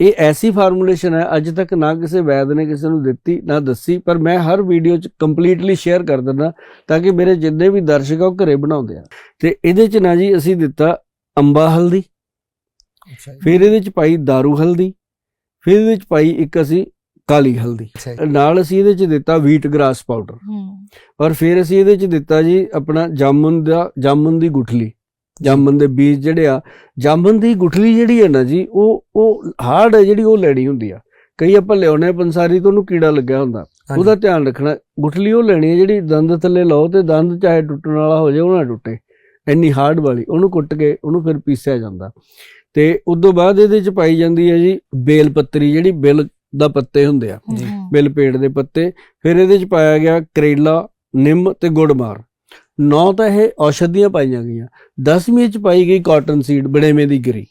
ਇਹ ਐਸੀ ਫਾਰਮੂਲੇਸ਼ਨ ਹੈ ਅੱਜ ਤੱਕ ਨਾ ਕਿਸੇ ਵੈਦ ਨੇ ਕਿਸੇ ਨੂੰ ਦਿੱਤੀ ਨਾ ਦੱਸੀ ਪਰ ਮੈਂ ਹਰ ਵੀਡੀਓ 'ਚ ਕੰਪਲੀਟਲੀ ਸ਼ੇਅਰ ਕਰ ਦਿੰਦਾ ਤਾਂ ਕਿ ਮੇਰੇ ਜਿੰਨੇ ਵੀ ਦਰਸ਼ਕ ਆ ਉਹ ਘਰੇ ਬਣਾਉਂਦੇ ਆ। ਤੇ ਇਹਦੇ 'ਚ ਨਾ ਜੀ ਅਸੀਂ ਦਿੱਤਾ ਅੰਬਾ ਹਲਦੀ ਫਿਰ ਇਹਦੇ 'ਚ ਪਾਈ दारू ਹਲਦੀ ਫਿਰ ਇਹਦੇ 'ਚ ਪਾਈ ਇੱਕ ਅਸੀਂ ਕਾਲੀ ਹਲਦੀ। ਨਾਲ ਅਸੀਂ ਇਹਦੇ 'ਚ ਦਿੱਤਾ ਵੀਟ ਗ੍ਰਾਸ ਪਾਊਡਰ ਔਰ ਫਿਰ ਅਸੀਂ ਇਹਦੇ 'ਚ ਦਿੱਤਾ ਜੀ ਆਪਣਾ ਜਾਮਨ ਦਾ ਜਾਮਨ ਦੀ ਗੁਠਲੀ। ਜਾਮਨ ਦੇ ਬੀਜ ਜਿਹੜੇ ਆ ਜਾਮਨ ਦੀ ਗੁਠਲੀ ਜਿਹੜੀ ਹੈ ਨਾ ਜੀ ਉਹ ਉਹ ਹਾਰਡ ਹੈ ਜਿਹੜੀ ਉਹ ਲੈਣੀ ਹੁੰਦੀ ਆ। ਕਈ ਆਪਾਂ ਲਿਆਉਣੇ ਪੰਸਾਰੀ ਤੋਂ ਉਹਨੂੰ ਕੀੜਾ ਲੱਗਿਆ ਹੁੰਦਾ। ਉਹਦਾ ਧਿਆਨ ਰੱਖਣਾ ਗੁਠਲੀ ਉਹ ਲੈਣੀ ਹੈ ਜਿਹੜੀ ਦੰਦ ਥੱਲੇ ਲਾਓ ਤੇ ਦੰਦ ਚਾਹੇ ਟੁੱਟਣ ਵਾਲਾ ਹੋ ਜਾਏ ਉਹ ਨਾ ਟੁੱਟੇ। ਇੰਨੀ ਹਾਰਡ ਵਾਲੀ ਉਹਨੂੰ ਕੁੱਟ ਕੇ ਉਹਨੂੰ ਫਿਰ ਪੀਸਿਆ ਜਾਂਦਾ। ਤੇ ਉਦੋਂ ਬਾਅਦ ਇਹਦੇ 'ਚ ਪਾਈ ਜਾਂਦੀ ਹੈ ਜੀ ਬੇਲ ਪੱਤਰੀ ਜਿਹੜੀ ਬਿਲ ਦਾ ਪੱਤੇ ਹੁੰਦੇ ਆ। ਬਿਲ ਪੇੜ ਦੇ ਪੱਤੇ। ਫਿਰ ਇਹਦੇ ਚ ਪਾਇਆ ਗਿਆ ਕਰੇਲਾ ਨਿੰਮ ਤੇ ਗੁੜਮਾਰ ਨੌ ਤਾਂ ਇਹ ਔਸ਼ਧੀਆਂ ਪਾਈਆਂ ਗਈਆਂ। 10ਵੀਂ ਚ ਪਾਈ ਗਈ ਕਾਟਨ ਸੀਡ ਬੜੇਵੇਂ ਦੀ ਗਰੀ।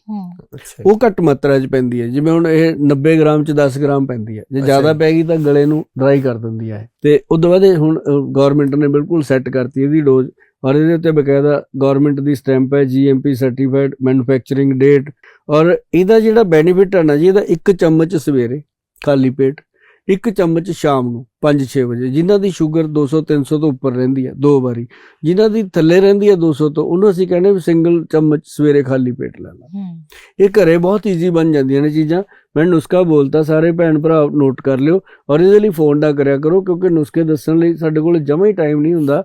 ਉਹ ਘੱਟ ਮਾਤਰਾ ਚ ਪੈਂਦੀ ਹੈ। ਜਿਵੇਂ ਹੁਣ ਇਹ 90 ਗ੍ਰਾਮ ਚ 10 ਗ੍ਰਾਮ ਪੈਂਦੀ ਹੈ। ਜੇ ਜ਼ਿਆਦਾ। ਪੈ ਗਈ ਤਾਂ ਗਲੇ ਨੂੰ ਡਰਾਈ ਕਰ ਦਿੰਦੀ ਹੈ। ਤੇ ਉਦੋਂ ਬਾਅਦ ਹੁਣ ਗਵਰਨਮੈਂਟ ਨੇ ਬਿਲਕੁਲ ਸੈੱਟ ਕਰਤੀ ਇਹਦੀ ਡੋਜ਼ ਔਰ ਇਹਦੇ ਉੱਤੇ ਬਕਾਇਦਾ ਗਵਰਨਮੈਂਟ ਦੀ ਸਟੈਂਪ ਹੈ ਜੀਐਮਪੀ ਸਰਟੀਫਾਈਡ ਮੈਨੂਫੈਕਚਰਿੰਗ ਡੇਟ ਔਰ ਇਹਦਾ ਜਿਹੜਾ ਬੈਨੀਫਿਟ ਹੈ ਨਾ ਜੀ ਇਹਦਾ ਇੱਕ ਚਮਚ ਸਵੇਰੇ ਖਾਲੀ ਪੇਟ ਇੱਕ ਚਮਚ ਸ਼ਾਮ ਨੂੰ 5-6 ਵਜੇ। ਜਿਨ੍ਹਾਂ ਦੀ ਸ਼ੂਗਰ 200 300 ਤੋਂ ਉੱਪਰ ਰਹਿੰਦੀ ਹੈ ਦੋ ਵਾਰੀ। ਜਿਨ੍ਹਾਂ ਦੀ ਥੱਲੇ ਰਹਿੰਦੀ ਹੈ 200 ਤੋਂ ਉਹਨੂੰ ਅਸੀਂ ਕਹਿੰਦੇ ਵੀ ਸਿੰਗਲ ਚਮਚ ਸਵੇਰੇ ਖਾਲੀ ਪੇਟ ਲੈਣਾ ਹੂੰ। ਇਹ ਘਰੇ ਬਹੁਤ ਈਜ਼ੀ ਬਣ ਜਾਂਦੀਆਂ ਨੇ ਚੀਜ਼ਾਂ। ਮੈਂ ਨੁਸਖਾ ਬੋਲਤਾ ਸਾਰੇ ਭੈਣ ਭਰਾ ਨੋਟ ਕਰ ਲਿਓ। ਔਰ ਇਹਦੇ ਲਈ ਫੋਨ ਨਾ ਕਰਿਆ ਕਰੋ ਕਿਉਂਕਿ ਨੁਸਖੇ ਦੱਸਣ ਲਈ ਸਾਡੇ ਕੋਲ ਜਮਾ ਹੀ ਟਾਈਮ ਨਹੀਂ ਹੁੰਦਾ।